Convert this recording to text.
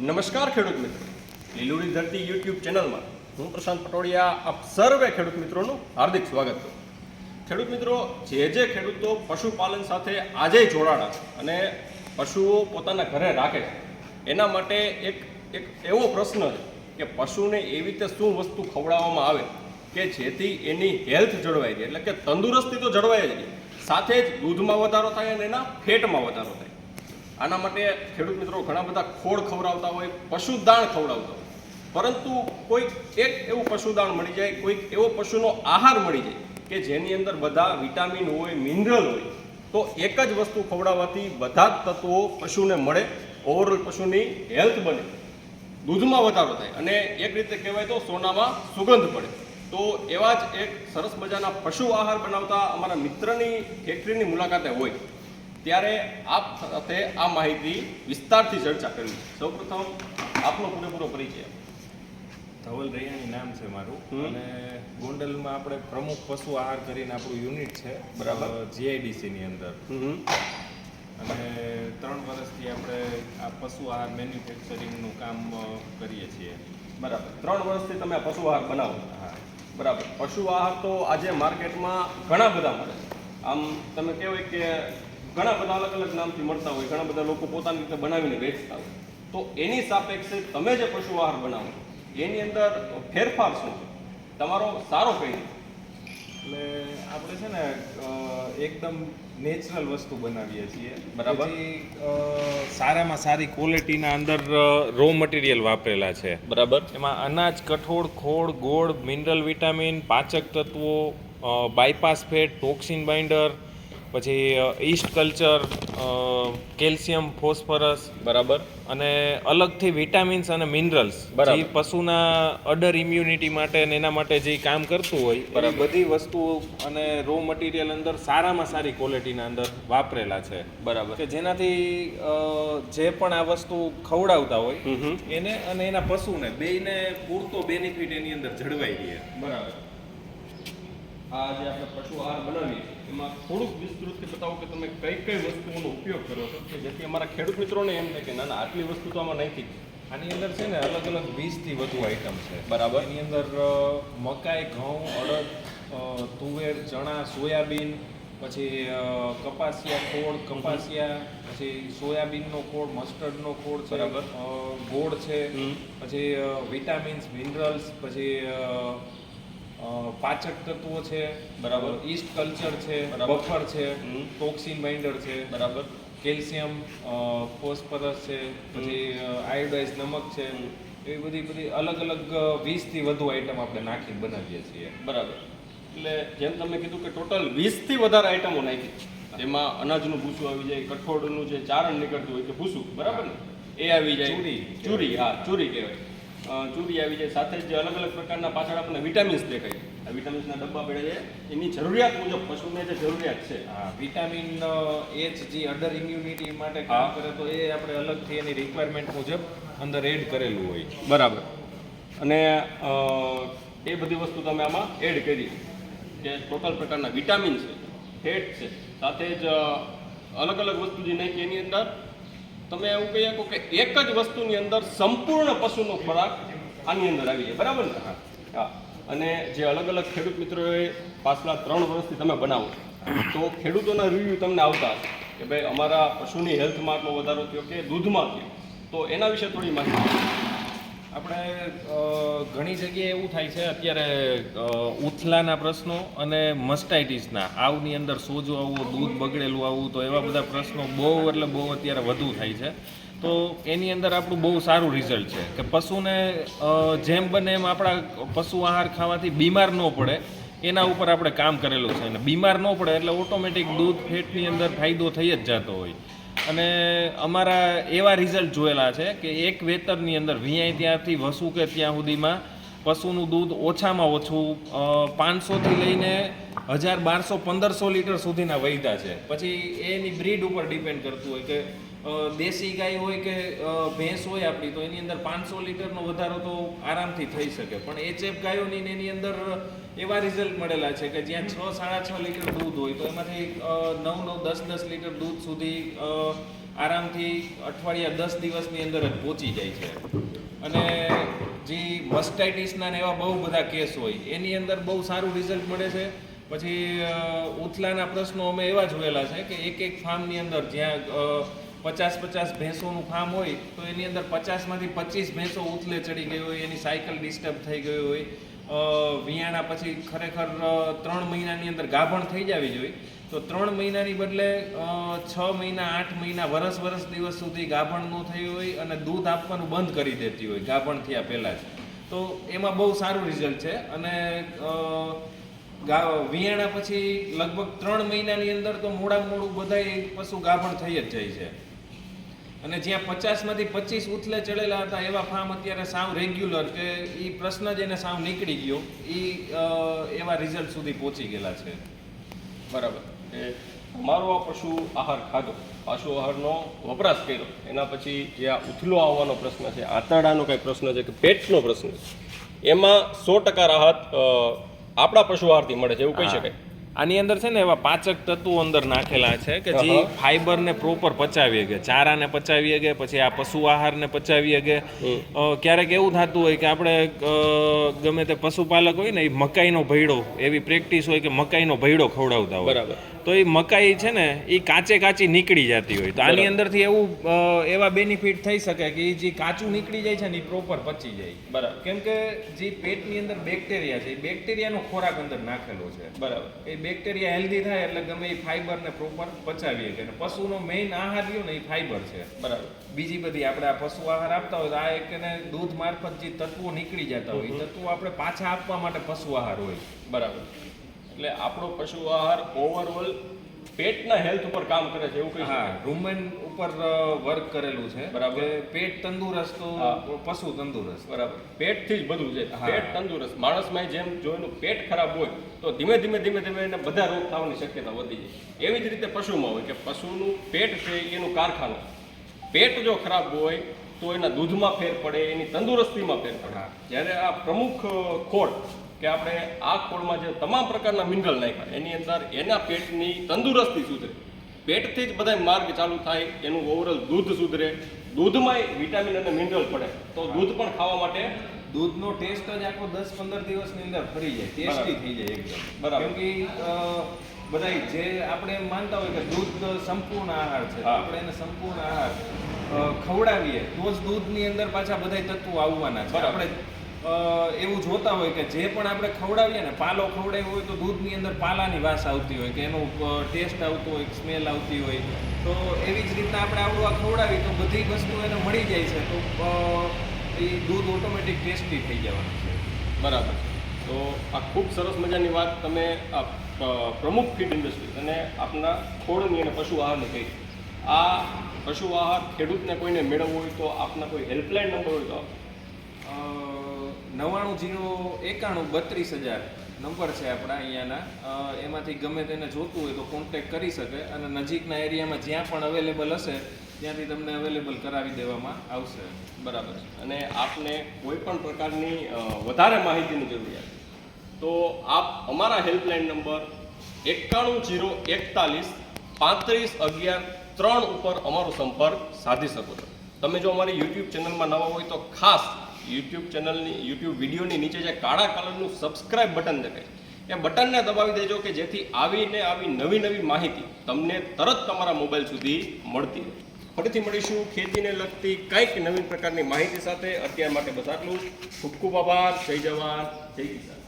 નમસ્કાર ખેડૂત મિત્રો. લીલુડી ધરતી યુટ્યુબ ચેનલમાં હું પ્રશાંત પટોડિયા આપ સર્વે ખેડૂત મિત્રોનું હાર્દિક સ્વાગત કરું. ખેડૂત મિત્રો, જે જે ખેડૂતો પશુપાલન સાથે આજે જોડાણા અને પશુઓ પોતાના ઘરે રાખે છે, એના માટે એક એક એવો પ્રશ્ન છે કે પશુને એવી રીતે શું વસ્તુ ખવડાવવામાં આવે કે જેથી એની હેલ્થ જળવાઈ રહે એટલે કે તંદુરસ્તી તો જળવાઈ જ રહે. સાથે જ દૂધમાં વધારો થાય અને એના ફેટમાં વધારો થાય. આના માટે ખેડૂત મિત્રો ઘણા બધા ખોળ ખવડાવતા હોય, પશુદાણ ખવડાવતા હોય. પરંતુ કોઈક એક એવું પશુદાણ મળી જાય, કોઈક એવો પશુનો આહાર મળી જાય કે જેની અંદર બધા વિટામિન હોય, મિનરલ હોય, તો એક જ વસ્તુ ખવડાવવાથી બધા જ તત્વો પશુને મળે ઓવરઓલ પશુની હેલ્થ બને, દૂધમાં વધારો થાય. અને એક રીતે કહેવાય તો સોનામાં સુગંધ પડે. તો એવા જ એક સરસ મજાના પશુ આહાર બનાવતા અમારા મિત્રની ફેક્ટરીની મુલાકાતે હોય. ત્યારે આપ સાથે આ માહિતી વિસ્તારથી ચર્ચા કરવી સૌપ્રથમ આપનો પૂરેપૂરો પરિચય. ધવલ રૈયાણી નામ છે મારું. અને ગોંડલમાં આપણે પ્રમુખ પશુ આહાર કરીને આપણું યુનિટ છે બરાબર. જીઆઈડીસી ની અંદર. અને ત્રણ વર્ષથી આપણે આ પશુ આહાર મેન્યુફેક્ચરિંગનું કામ કરીએ છીએ. બરાબર. ત્રણ વર્ષથી તમે પશુ આહાર બનાવો. હા. બરાબર. પશુ આહાર તો આજે માર્કેટમાં ઘણા બધા મળે આમ તમે કહેવાય કે ઘણા બધા અલગ અલગ નામથી મળતા હોય ઘણા બધા લોકો પોતાની રીતે બનાવીને વેચતા હોય. તો એની સાપેક્ષે તમે જે પશુ આહાર બનાવો એની અંદર ફેરફાર શું છે? તમારો સારો કઈ? એટલે આપણે છે ને એકદમ નેચરલ વસ્તુ બનાવીએ છીએ. બરાબર. સારામાં સારી ક્વોલિટીના અંદર રો મટીરિયલ વાપરેલા છે. બરાબર. એમાં અનાજ કઠોળ ખોળ ગોળ મિનરલ વિટામિન પાચક તત્વો બાયપાસ ફેટ ટોક્સિન બાઇન્ડર પછી ઈસ્ટ કલ્ચર કેલ્શિયમ ફોસ્ફરસ બરાબર. અને અલગથી વિટામિન્સ અને મિનરલ્સ. જે પશુના અડર ઇમ્યુનિટી માટે અને એના માટે જે કામ કરતું હોય એ બધી વસ્તુઓ અને રો મટીરિયલ અંદર સારામાં સારી ક્વોલિટીના અંદર વાપરેલા છે. બરાબર. કે જેનાથી જે પણ આ વસ્તુ ખવડાવતા હોય એને અને એના પશુને બેને પૂરતો બેનિફિટ એની અંદર જળવાઈ રહે. બરાબર. આ જે આપણે પશુ આહાર બનાવીએ એમાં થોડુંક વિસ્તૃતથી બતાવો કે તમે કઈ કઈ વસ્તુઓનો ઉપયોગ કરો છો કે જેથી અમારા ખેડૂત મિત્રોને એમ થાય કે ના ના આટલી વસ્તુ તો આમાં જ. આની અંદર છે ને અલગ અલગ વીસથી વધુ આઈટમ છે બરાબર. એની અંદર મકાઈ ઘઉં અડદ તુવેર ચણા સોયાબીન પછી કપાસિયા ખોળ કપાસિયા પછી સોયાબીનનો ખોળ મસ્ટર્ડનો ખોળ છે બરાબર. ગોળ છે પછી વિટામિન્સ મિનરલ્સ પછી પાચક તત્વો છે બરાબર. ઈસ્ટ કલ્ચર છે બરાબર. બફર છે. ટોક્સિન બાઇન્ડર છે બરાબર. કેલ્શિયમ ફોસ્ફરસ છે પછી આયોડાઇઝ નમક છે એવી બધી બધી અલગ અલગ વીસથી વધુ આઈટમ આપણે નાખી બનાવીએ છીએ. બરાબર. એટલે જેમ તમે કીધું કે ટોટલ વીસથી વધારે આઈટમો નાખી. એમાં અનાજનું ભૂસું આવી જાય કઠોળનું જે ચારણ નીકળતું હોય કે ભૂસું બરાબર ને? એ આવી જાય. ચૂરી. ચૂરી હા ચૂરી કહેવાય. ચૂરી આવી જાય. સાથે જ અલગ અલગ પ્રકારના પાછળ આપણને વિટામિન્સ દેખાય. વિટામિન્સના ડબ્બા પડે છે. એની જરૂરિયાત મુજબ પશુને જે જરૂરિયાત છે. હા વિટામિન એચ જે અડર ઇમ્યુનિટી માટે હા. કામ કરે તો એ આપણે અલગથી એની રિક્વાયરમેન્ટ મુજબ અંદર એડ કરેલું હોય. બરાબર. અને એ બધી વસ્તુ તમે આમાં એડ કરી. કે ટોટલ પ્રકારના વિટામિન છે ફેટ છે સાથે જ અલગ અલગ વસ્તુ જે નાખી એની અંદર તમે એવું કહી શકો કે એક જ વસ્તુની અંદર સંપૂર્ણ પશુનો ખોરાક આની અંદર આવી જાય. બરાબર ને? હા. અને જે અલગ અલગ ખેડૂત મિત્રોએ પાછલા ત્રણ વર્ષથી તમે બનાવો તો ખેડૂતોના રિવ્યૂ તમને આવતા કે ભાઈ અમારા પશુની હેલ્થમાં આટલો વધારો થયો કે દૂધમાં થયો. તો એના વિશે થોડી માહિતી આપણે ઘણી જગ્યાએ એવું થાય છે, અત્યારે ઉથલાના પ્રશ્નો અને મસ્ટાઇટિસના આવની અંદર સોજો આવવું, દૂધ બગડેલું આવવું, તો એવા બધા પ્રશ્નો બહુ એટલે બહુ અત્યારે વધુ થાય છે. તો એની અંદર આપણું બહુ સારું રિઝલ્ટ છે કે પશુને જેમ બને એમ આપણા પશુ આહાર ખાવાથી બીમાર ન પડે. એના ઉપર આપણે કામ કરેલું છે અને બીમાર ન પડે એટલે ઓટોમેટિક દૂધ, ફેટની અંદર ફાયદો થઈ જ જતો હોય. અને અમારા એવા રિઝલ્ટ જોયેલા છે કે એક વેતરની અંદર વીઆઈ ત્યાંથી વસુ કે ત્યાં સુધીમાં પશુનું દૂધ ઓછામાં ઓછું પાંચસોથી લઈને હજાર બારસો પંદરસો લીટર સુધીના વૈધા છે. પછી એની બ્રીડ ઉપર ડિપેન્ડ કરતું હોય કે દેશી ગાય હોય કે ભેંસ હોય આપણી, તો એની અંદર પાંચસો લીટરનો વધારો તો આરામથી થઈ શકે. પણ એચએફ ગાયોની ને એની અંદર એવા રિઝલ્ટ મળેલા છે કે જ્યાં છ, સાડા છ લીટર દૂધ હોય, તો એમાંથી નવ નવ દસ દસ લીટર દૂધ સુધી આરામથી અઠવાડિયા દસ દિવસની અંદર જ પહોંચી જાય છે. અને જે મસ્ટાઇટિસના એવા બહુ બધા કેસ હોય, એની અંદર બહુ સારું રિઝલ્ટ મળે છે. પછી ઉથલાના પ્રશ્નો અમે એવા જોયેલા છે કે એક એક ફાર્મની અંદર જ્યાં પચાસ પચાસ ભેંસોનું ફાર્મ હોય, તો એની અંદર પચાસમાંથી પચીસ ભેંસો ઉથલે ચડી ગઈ હોય, એની સાયકલ ડિસ્ટર્બ થઈ ગઈ હોય. વિયાણા પછી ખરેખર ત્રણ મહિનાની અંદર ગાભણ થઈ જવી જોઈએ. તો ત્રણ મહિનાની બદલે છ મહિના, આઠ મહિના, વરસ વરસ દિવસ સુધી ગાભણ ન થઈ હોય અને દૂધ આપવાનું બંધ કરી દેતી હોય, ગાભણ થયા પહેલાં જ. તો એમાં બહુ સારું રિઝલ્ટ છે અને વિયાણા પછી લગભગ ત્રણ મહિનાની અંદર તો મોડા મોડું બધાય પશુ ગાભણ થઈ જ જાય છે. અને જ્યાં પચાસમાંથી પચીસ ઉથલે ચડેલા હતા એવા ફાર્મ અત્યારે સાવ રેગ્યુલર કે એ પ્રશ્ન જ એને સાવ નીકળી ગયો. એ એવા રિઝલ્ટ સુધી પહોંચી ગયેલા છે. બરાબર. કે તમારો આ પશુ આહાર ખાધો. પશુ આહારનો વપરાશ કર્યો. એના પછી જે આ ઉથલો આવવાનો પ્રશ્ન છે આંતરડાનો કંઈ પ્રશ્ન છે કે પેટનો પ્રશ્ન છે એમાં સો ટકા રાહત આપણા પશુ આહારથી મળે છે એવું કહી શકાય. આની અંદર છે ને એવા પાચક તત્વો અંદર નાખેલા છે કે જે. ફાઈબરને પ્રોપર પચાવી શકે. ચારાને પચાવી શકે પછી આ પશુ આહારને પચાવી શકે. ક્યારેક એવું થતું હોય કે આપણે ગમે તે પશુપાલક હોય ને એ મકાઈનો ભૈડો એવી પ્રેક્ટિસ હોય કે મકાઈનો ભૈડો ખવડાવતા હોય. બરાબર. તો એ મકાઈ છે ને એ કાચે કાચી નીકળી જતી હોય. તો આની અંદરથી એવું એવા બેનિફિટ થઈ શકે કે એ જે કાચું નીકળી જાય છે ને એ પ્રોપર પચી જાય. બરાબર. કેમ કે જે પેટની અંદર બેક્ટેરિયા છે એ બેક્ટેરિયાનો ખોરાક અંદર નાખેલો છે. બરાબર. એ બેક્ટેરિયા હેલ્ધી થાય એટલે ગમે એ ફાઈબરને પ્રોપર પચાવી શકે અને પશુનો મેઇન આહાર રહ્યો ને એ ફાઈબર છે. બરાબર. બીજી બધી આપણે આ પશુ આહાર આપતા હોય તો આ એક એને દૂધ મારફત જે તત્વો નીકળી જતા હોય એ તત્વો આપણે પાછા આપવા માટે પશુ આહાર હોય. બરાબર. એટલે આપણો પશુ આહાર ઓવરઓલ પેટના હેલ્થ ઉપર કામ કરે છે એવું કહી હા રૂમેન ઉપર વર્ક કરેલું છે બરાબર. પેટ તંદુરસ્ત તો પશુ તંદુરસ્ત. બરાબર. પેટથી જ બધું છે. પેટ તંદુરસ્ત. માણસમાં જેમ જો એનું પેટ ખરાબ હોય તો ધીમે ધીમે ધીમે ધીમે એને બધા રોગ થવાની શક્યતા વધી જાય. એવી જ રીતે પશુમાં હોય કે પશુનું પેટ છે એનું કારખાનું. પેટ જો ખરાબ હોય તો એના દૂધમાં ફેર પડે એની તંદુરસ્તીમાં ફેર પડે. જ્યારે આ પ્રમુખ ખોળ કે આપણે આ ખોળમાં જે તમામ પ્રકારના મિનરલ નાખ્યા એની અંદર એના પેટની તંદુરસ્તી સુધરે. પેટથી જ બધા માર્ગ ચાલુ થાય એનું ઓવરઓલ દૂધ સુધરે. દૂધમાંય વિટામિન અને મિનરલ પડે. તો દૂધ પણ ખાવા માટે દૂધનો ટેસ્ટ જ આખો દસ પંદર દિવસની અંદર ફરી જાય ટેસ્ટી થઈ જાય એકદમ. બરાબર. કેમ કે બધા બધાય જે આપણે માનતા હોય કે દૂધ સંપૂર્ણ આહાર છે આપણે એને સંપૂર્ણ આહાર ખવડાવીએ તો જ દૂધની અંદર પાછા બધાય તત્વો આવવાના છે. આપણે એવું જોતા હોય કે જે પણ આપણે ખવડાવીએ ને પાલો ખવડાવ્યો હોય તો દૂધની અંદર પાલાની વાસ આવતી હોય કે એનો ટેસ્ટ આવતો હોય સ્મેલ આવતી હોય. તો એવી જ રીતના આપણે આવડું આ ખવડાવી તો બધી વસ્તુ એને મળી જાય છે તો એ દૂધ ઓટોમેટિક ટેસ્ટી થઈ જવાનું છે. બરાબર. તો આ ખૂબ સરસ મજાની વાત તમે આ પ્રમુખ ફીડ ઇન્ડસ્ટ્રી અને આપના ખોળની અને પશુ આહારની કહી. આ પશુ આહાર ખેડૂતને કોઈને મેળવવો હોય તો આપના કોઈ હેલ્પલાઇન નંબર હોય તો. નવ્વાણું જીરો એકાણું બત્રીસ હજાર નંબર છે આપણા અહીંયાના. એમાંથી ગમે તેને જોતું હોય તો કોન્ટેક કરી શકે અને નજીકના એરિયામાં જ્યાં પણ અવેલેબલ હશે, ત્યાંથી તમને અવેલેબલ કરાવી દેવામાં આવશે. બરાબર છે. અને આપને કોઈ પણ પ્રકારની વધારે માહિતીની જરૂરિયાત. તો આપ અમારા હેલ્પલાઇન નંબર એકાણું જીરો એકતાલીસ પાંત્રીસ અગિયાર ત્રણ ઉપર અમારો સંપર્ક સાધી શકો છો. તમે જો અમારી યુટ્યુબ ચેનલમાં નવા હોય તો ખાસ યુટ્યુબ ચેનલની યુટ્યુબ વિડીયોની નીચે જે કાળા કલરનું સબસ્ક્રાઇબ બટન દેખાય એ બટનને દબાવી દેજો કે જેથી આવીને આવી નવી નવી માહિતી તમને તરત તમારા મોબાઈલ સુધી મળતી રહે. ફરીથી મળીશું ખેતીને લગતી કંઈક નવીન પ્રકારની માહિતી સાથે. અત્યાર માટે બસ આટલું ખૂબ ખૂબ આભાર. જય જવાન. જય કિસાન.